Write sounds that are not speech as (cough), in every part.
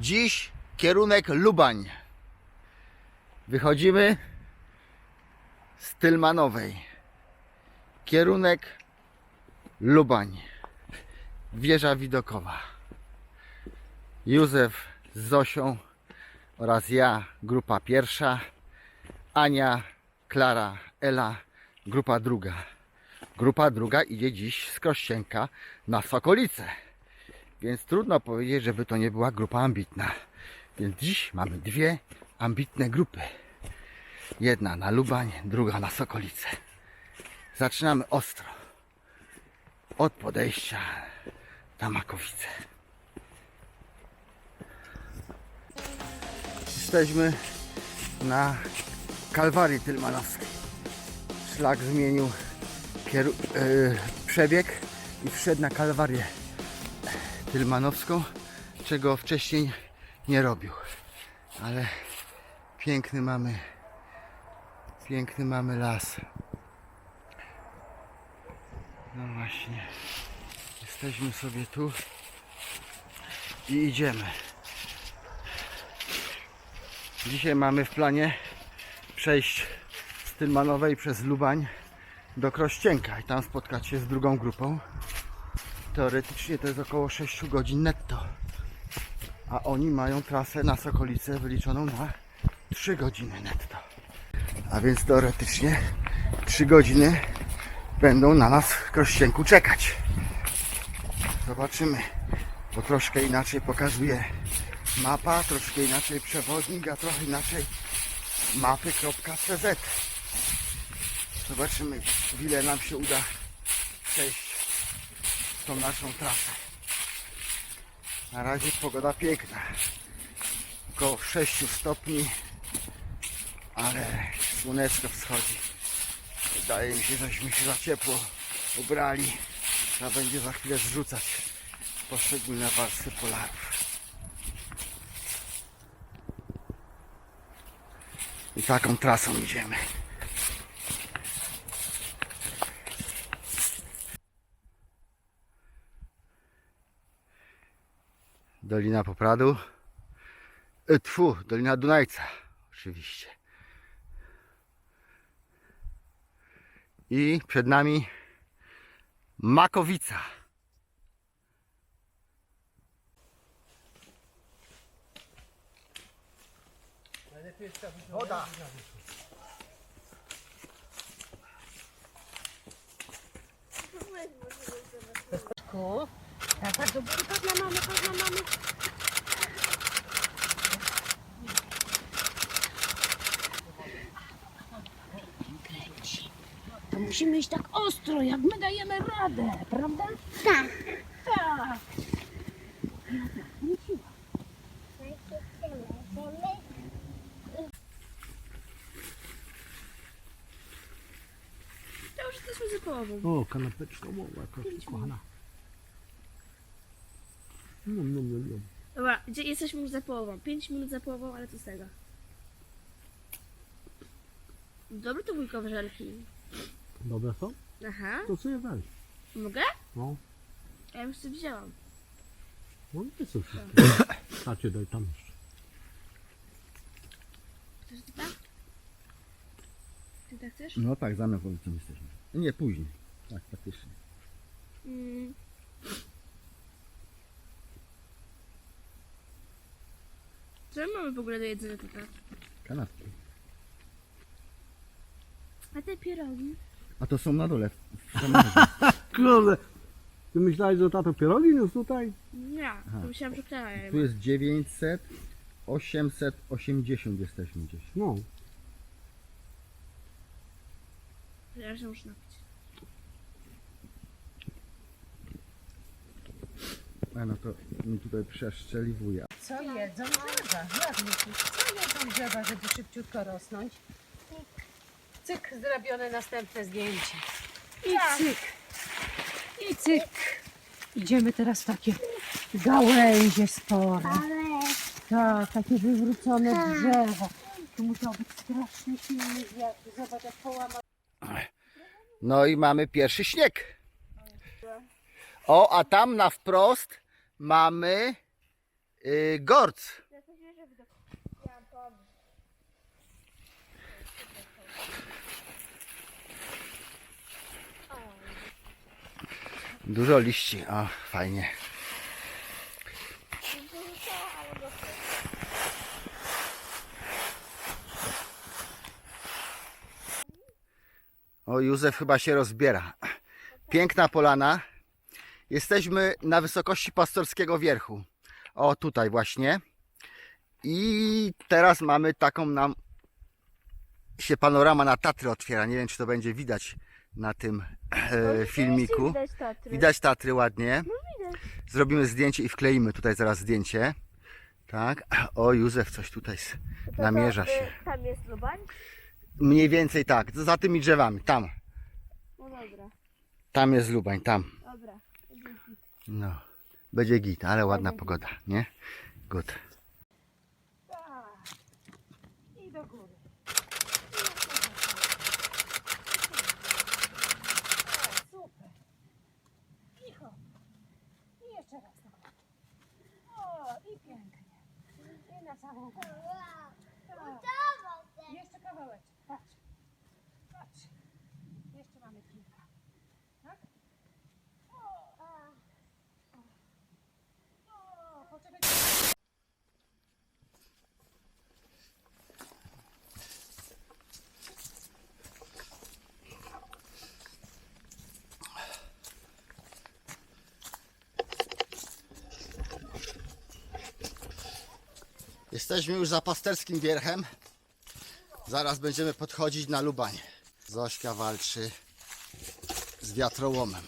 Dziś kierunek Lubań. Wychodzimy z Tylmanowej. Kierunek Lubań. Wieża widokowa. Józef z Zosią oraz ja, grupa pierwsza. Ania, Klara, Ela, grupa druga. Grupa druga idzie dziś z Krościenka na Sokolice. Więc trudno powiedzieć, żeby to nie była grupa ambitna. Więc dziś mamy dwie ambitne grupy. Jedna na Lubań, druga na Sokolice. Zaczynamy ostro. Od podejścia na Makowice. Jesteśmy na Kalwarii Tylmanowskiej. Szlak zmienił e, przebieg i wszedł na Kalwarię Tylmanowską, czego wcześniej nie robił. Ale piękny mamy, piękny mamy las. No właśnie, jesteśmy sobie tu i idziemy. Dzisiaj mamy w planie przejść z Tylmanowej przez Lubań do Krościenka i tam spotkać się z drugą grupą. Teoretycznie to jest około 6 godzin netto. A oni mają trasę na Sokolice wyliczoną na 3 godziny netto. A więc teoretycznie 3 godziny będą na nas w Krościenku czekać. Zobaczymy, bo troszkę inaczej pokazuje mapa, troszkę inaczej przewodnik, a trochę inaczej mapy.cz. Zobaczymy, ile nam się uda przejść tą naszą trasę. Na razie pogoda piękna. Około 6 stopni, ale słoneczko wschodzi. Wydaje mi się, żeśmy się za ciepło ubrali. Trzeba będzie za chwilę zrzucać poszczególne warstwy polarów. I taką trasą idziemy. Dolina Popradu. E, Tfu, Dolina Dunajca. Oczywiście. I przed nami Makowica. Woda. Ku. Taka dobrunka dla mamy, dla mamy. Kręci. To musimy iść tak ostro, jak my dajemy radę, prawda? Tak. Tak. To już jesteśmy za połową. O, kanapeczka mała, jakaś kochana. Nom, nom, nom, nom. Dobra, gdzie jesteśmy już za połową. 5 minut za połową, ale co z tego? Dobre to wujkowe żelki. Dobre są? Aha, To co je weź? mogę? No, Ja już to widziałam. no nie są wszystkie. Tacie daj tam jeszcze. Chcesz ty tak? Ty tak chcesz? No tak, za Makowicą jesteśmy. Nie, później. Tak, faktycznie. Mm. Co my mamy w ogóle do jedzenia tutaj? Kanapki. A te pierogi? A to są na dole. w samochodzie. (laughs) Kurde, ty myślałeś, że tato pierogi niósł tutaj? Nie, to myślałam, że je Tu jest 900, 880 jesteśmy gdzieś. No, Ja się muszę napić. A no to mi tutaj przeszczeliwuje. Co jedzą drzewa? Jak myślisz, co jedzą drzewa, żeby szybciutko rosnąć? Cyk, zrobione następne zdjęcie. I cyk. I cyk. Idziemy teraz w takie gałęzie spore. Tak, takie wywrócone drzewa. Tu musiał być strasznie silny wiatr. Zobacz, jak połamał. No i mamy pierwszy śnieg. O, a tam na wprost mamy Yy, Gorc. Dużo liści, o fajnie. O, Józef chyba się rozbiera. Piękna polana. Jesteśmy na wysokości pastorskiego wierchu. O, tutaj właśnie. I teraz mamy taką nam się panorama na Tatry otwiera. Nie wiem, czy to będzie widać na tym e, filmiku. Widać Tatry. Widać Tatry ładnie. Zrobimy zdjęcie i wkleimy tutaj zaraz zdjęcie. Tak. O, Józef coś tutaj s- To namierza to, się. y, Tam jest Lubań? Mniej więcej tak. Za tymi drzewami. Tam. No dobra, Tam jest Lubań. Tam. dobra. No. Będzie git, ale ładna pogoda, nie? Good. I do góry. Super. I hop. I jeszcze raz górę. O, i pięknie. I na samą górę. Tak. Jeszcze kawałek. Patrz. Patrz. Jeszcze mamy kilka. Tak? O, o, poczekaj. Jesteśmy już za pasterskim wierchem. Zaraz będziemy podchodzić na Lubań. Zośka walczy z wiatrołomem.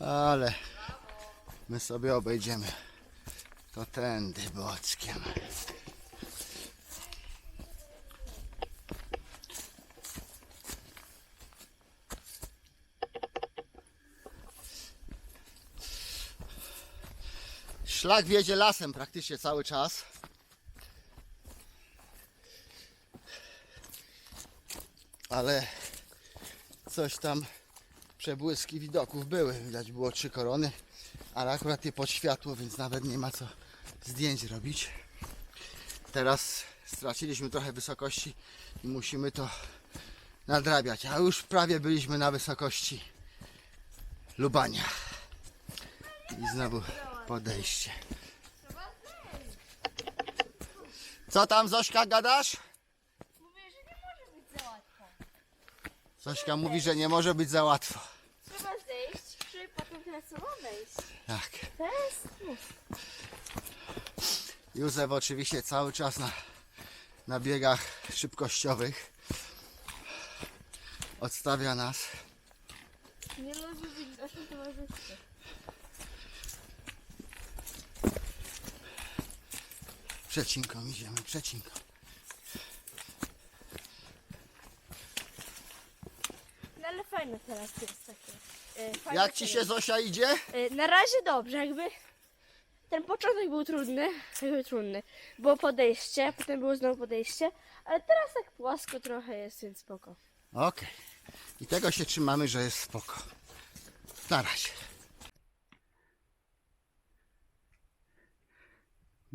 Ale my sobie obejdziemy to tędy boczkiem. Szlak wiedzie lasem praktycznie cały czas. Ale coś tam przebłyski widoków były. Widać było trzy korony, ale akurat je pod światło, więc nawet nie ma co zdjęć robić. Teraz straciliśmy trochę wysokości i musimy to nadrabiać. A już prawie byliśmy na wysokości Lubania. I znowu podejście. Co tam Zośka gadasz? Mówię, że nie może być za łatwo. Zośka mówi, że nie może być za łatwo. Trzeba zejść, żeby potem teraz samo wejść. Tak. Jest... Józef oczywiście cały czas na, na biegach szybkościowych. Odstawia nas. Nie lubię być w naszym towarzystwie. Przecinką idziemy, przecinką. No ale fajne teraz jest takie. y, fajne Jak ci się Zosia idzie? Y, Na razie dobrze, jakby ten początek był trudny, jakby trudny. Było podejście, potem było znowu podejście, ale teraz tak płasko trochę jest, więc spoko. Okej. I tego się trzymamy, że jest spoko. Na razie.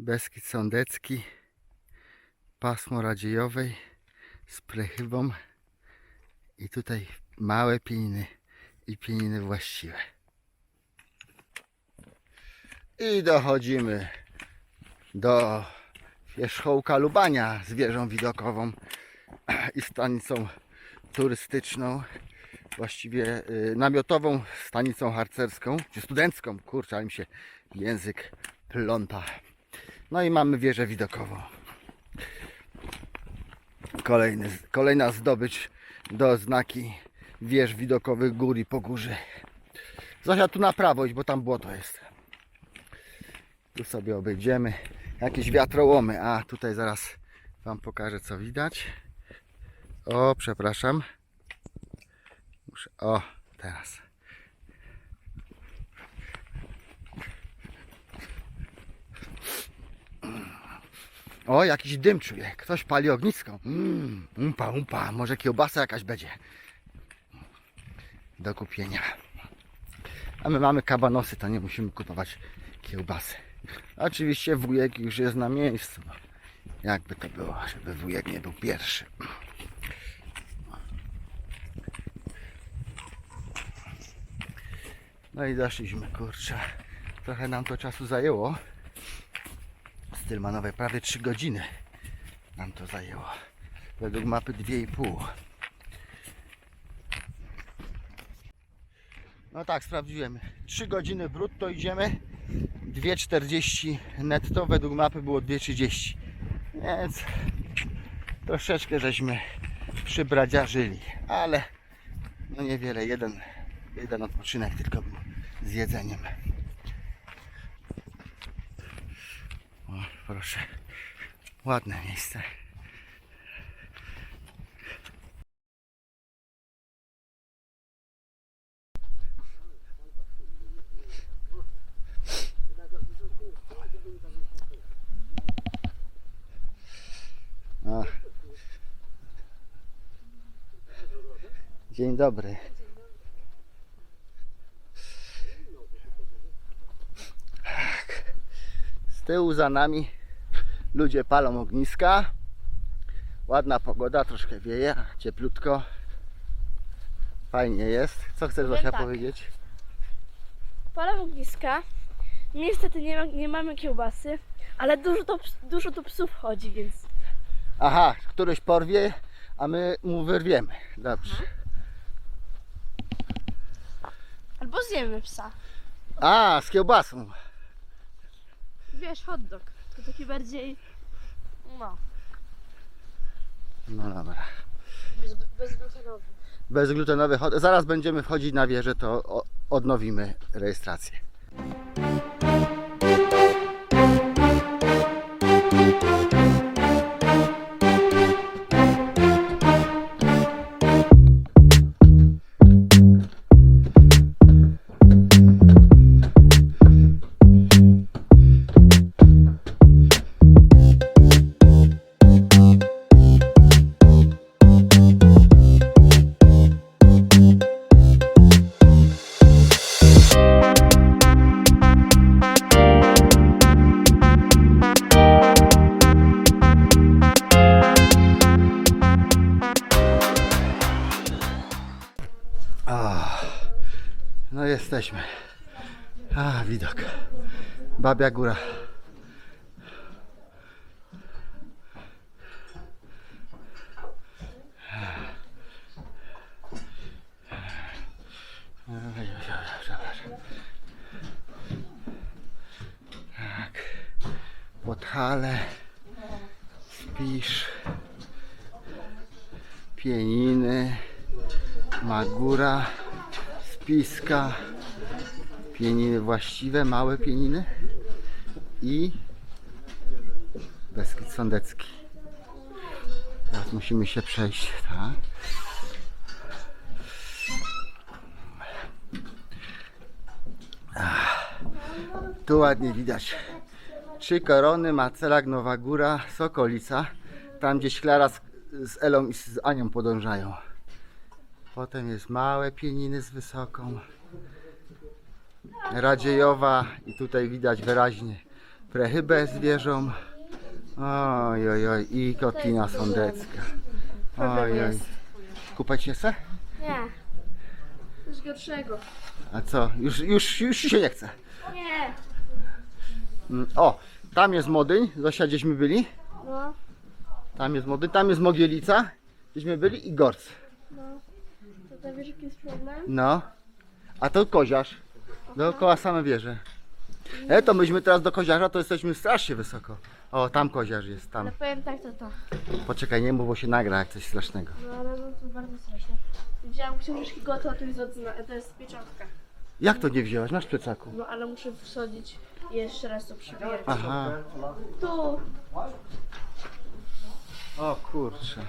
Beskid Sądecki, pasmo radziejowej z plechywą i tutaj małe pieniny i pieniny właściwe. I dochodzimy do wierzchołka Lubania z wieżą widokową (clears throat) i stanicą turystyczną, właściwie y, namiotową stanicą harcerską, czy studencką, kurczę, ale mi się język pląta. No i mamy wieżę widokową. Kolejny, kolejna zdobycz do znaki wież widokowych gór i pogórzy. Zosia tu na prawo bo tam błoto jest. Tu sobie obejdziemy. Jakieś wiatrołomy. A tutaj zaraz Wam pokażę co widać. O, przepraszam. Muszę. O, teraz. O, jakiś dym czuję. Ktoś pali ognisko. Mm, umpa, umpa. Może kiełbasa jakaś będzie. Do kupienia. A my mamy kabanosy, to nie musimy kupować kiełbasy. Oczywiście wujek już jest na miejscu. Jakby to było, żeby wujek nie był pierwszy. No i doszliśmy, kurczę. Trochę nam to czasu zajęło. Stylmanowe prawie 3 godziny nam to zajęło. Według mapy 2,5. No tak, sprawdziłem. 3 godziny brutto idziemy. 2,40 netto. Według mapy było 2,30. Więc troszeczkę żeśmy przybradziarzyli. Ale no niewiele. Jeden, jeden odpoczynek tylko z jedzeniem. O, proszę. Ładne miejsce. O. Dzień dobry. Tak. Z tyłu za nami ludzie palą ogniska. Ładna pogoda, troszkę wieje, cieplutko. Fajnie jest. Co chcesz Powiem Zosia tak. powiedzieć? Palę ogniska. Niestety nie, ma, nie mamy kiełbasy, ale dużo, to, dużo tu psów chodzi, więc Aha, któryś porwie, a my mu wyrwiemy. Dobrze. albo zjemy psa. A, z kiełbasą. Wiesz, hot dog. To taki bardziej, no, No dobra. bez, bezglutenowy. Bezglutenowy. Zaraz będziemy wchodzić na wieżę, to odnowimy rejestrację. Babia Góra. Tak. Podhale. Spisz. Pieniny. Magura. Spiska. Pieniny właściwe, małe pieniny. I Beskid Sądecki. Teraz musimy się przejść, tak? Ach, Tu ładnie widać. Trzy korony, Macelak, Nowa Góra, Sokolica. Tam gdzieś Klara z, z Elą i z Anią podążają. Potem jest małe pieniny z wysoką. Radziejowa i tutaj widać wyraźnie prechybę z wieżą. Oj, oj, oj, i Kotlina Sądecka. Oj, oj. Kupać się chce? Nie. Coś gorszego. A co? Już, już, już się nie chce. Nie. Mm, O, tam jest Modyń, Zosia gdzieśmy byli. No, Tam jest Modyń, tam jest Mogielica, gdzieśmy byli i Gorc. no. To ta jaki jest problem? No. A to Koziarz. Dookoła same wieże. E, to myśmy teraz do Koziarza, to jesteśmy strasznie wysoko. O, tam Koziarz jest, tam. Ale powiem tak, to to. Poczekaj, nie mów, bo się nagra jak coś strasznego. No ale no to bardzo straszne. Widziałam książki Goto, to jest, odzna- to jest pieczątka. Jak to nie wzięłaś? Masz w plecaku. No ale muszę wsadzić i jeszcze raz to przybierać. Aha. Tu. O kurczę.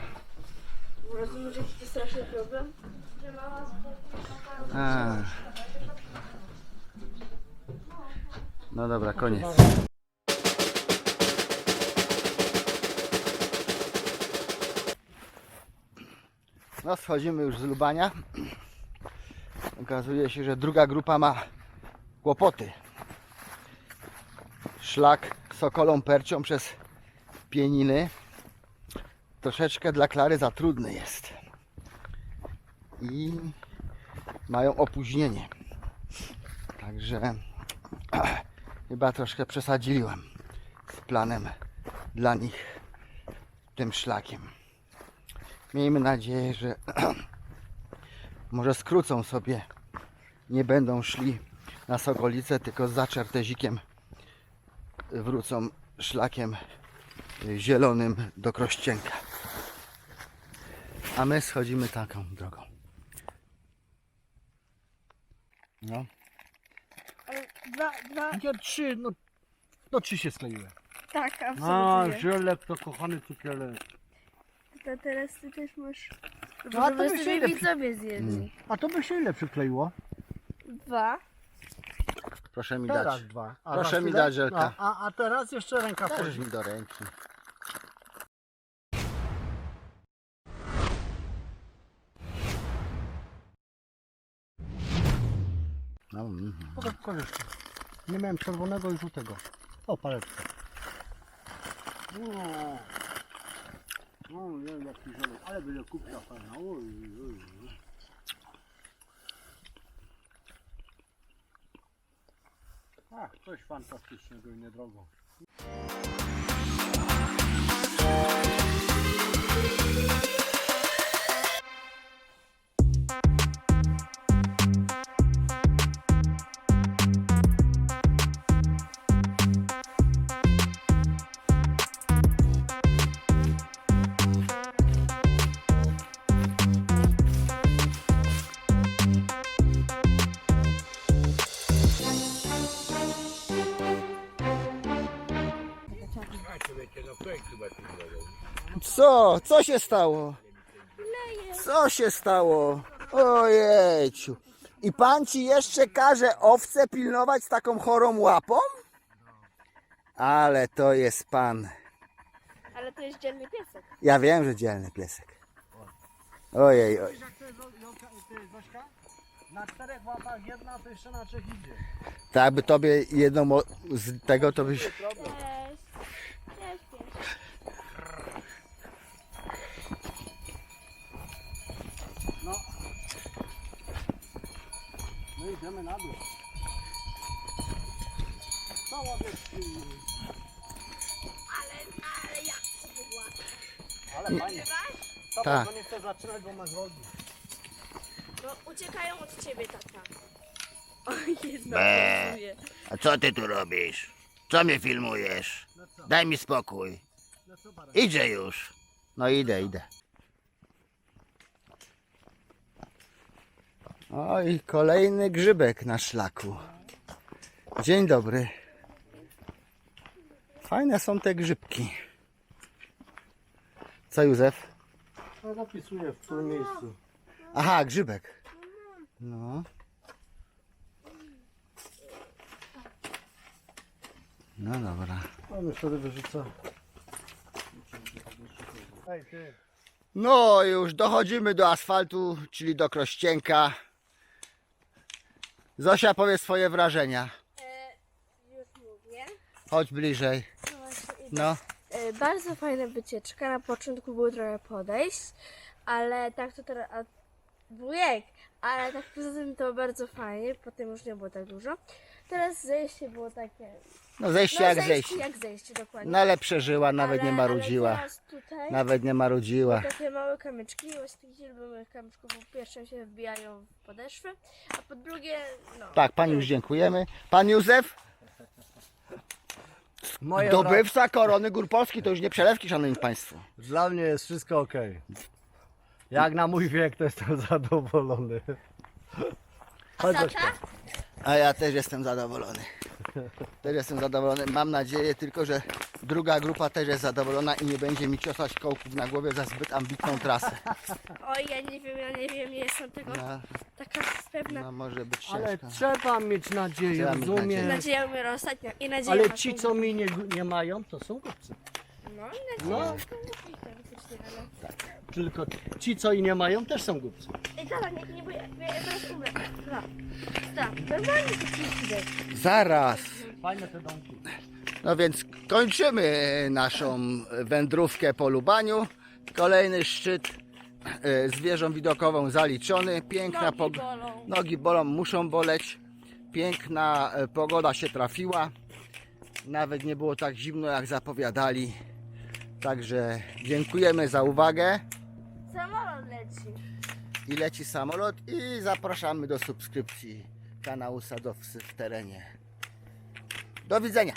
Rozumiesz jaki to straszny problem? Że mama. No dobra, koniec. No schodzimy już z Lubania. Okazuje się, że druga grupa ma kłopoty. szlak Sokolą Percią przez Pieniny troszeczkę dla Klary za trudny jest. I mają opóźnienie. Także chyba troszkę przesadziłem z planem dla nich tym szlakiem. Miejmy nadzieję, że (clears throat) może skrócą sobie, nie będą szli na Sokolicę, tylko z Zaczertezikiem wrócą szlakiem zielonym do Krościenka. A my schodzimy taką drogą. No. Dwa, dwa, Nie, trzy, no, no trzy się skleiły. tak, A, absolutnie. żelek to kochany cukierek. To teraz ty też masz... No, a to Żeby by się sobie lepiej- widzowie zjedli. A to by się ile przykleiło? Dwa. Proszę mi Teraz dać. dwa. A Proszę mi dać żelka. No, a, a teraz jeszcze ręka wchodzi. mi do ręki. No, mhm. Pokaż koleżkę. Nie miałem czerwonego i żółtego. O, paletkę. O, o nie, jaki żelek. Ale będzie kupka fajna. Oj, oj, oj. Ach, coś fantastycznego i niedrogo. Co? Co się stało? Co się stało? Ojejciu. I pan ci jeszcze każe owce pilnować z taką chorą łapą? Ale to jest pan. Ale to jest dzielny piesek. Ja wiem, że dzielny piesek. Ojej, oj. Jak to jest Jolka Zośka? Na czterech łapach jedna, to jeszcze na trzech idzie. Tak by tobie jedną o- z tego to byś... Cześć. Cześć, pies. No. No idziemy na dół. Cała wieś Ale fajnie. Tata, Tak. to nie chcę zaczynać, bo masz rogi. No uciekają od ciebie, tata. Oj, jedna pracuje. A co ty tu robisz? Co mnie filmujesz? Daj mi spokój. No co? Idzie już. No idę, idę. Oj, kolejny grzybek na szlaku. Dzień dobry. Fajne są te grzybki. Co Józef? No zapisuję w którym miejscu. Aha, grzybek. No. No dobra. My wtedy ty. No już dochodzimy do asfaltu, czyli do Krościenka. Zosia powie swoje wrażenia. E, już mówię. Chodź bliżej. No. No. E, bardzo fajna wycieczka. Na początku było trochę podejść, ale tak to teraz. A, wujek! Ale tak poza tym to bardzo fajnie, potem już nie było tak dużo. Teraz zejście było takie. No zejście No, jak zejście jak zejście, dokładnie. No ale przeżyła, nawet ale, nie marudziła. Ale teraz tutaj Nawet nie marudziła. takie małe kamyczki, właśnie takich lubię kamyczków, bo po pierwsze się wbijają w podeszwy, a po drugie, no. Tak, pani już dziękujemy. Pan Józef, Moje dobywca korony Gór Polski, to już nie przelewki, szanowni państwo. Dla mnie jest wszystko ok. Jak na mój wiek, to jestem (laughs) zadowolony. Chodź, Zośka. A ja też jestem zadowolony. Też jestem zadowolony. Mam nadzieję tylko, że druga grupa też jest zadowolona i nie będzie mi ciosać kołków na głowie za zbyt ambitną trasę. Oj, ja nie wiem, ja nie wiem, nie jestem tego No, taka pewna. no może być Ale ciężko. trzeba mieć nadzieję, Trzeba mieć rozumiesz? nadzieję. Nadzieja umiera ostatnio i nadzieja Ale ma ci, co mi nie, nie mają, to są głupcy. No, i nadzieja No. ma tą ale... Tylko ci, co i nie mają, też są głupcy. Ej, tata, nie, nie, bo ja, ja teraz umrę. Tak, tak, normalnie to ci idę. Zaraz. Fajne te domki. No więc kończymy naszą wędrówkę po Lubaniu. Kolejny szczyt e, z wieżą widokową zaliczony. Piękna pogoda. bolą. Nogi bolą, muszą boleć. Piękna e, pogoda się trafiła. Nawet nie było tak zimno jak zapowiadali. Także dziękujemy za uwagę. Samolot leci. I leci samolot i zapraszamy do subskrypcji kanału Sadowcy w terenie. Do widzenia.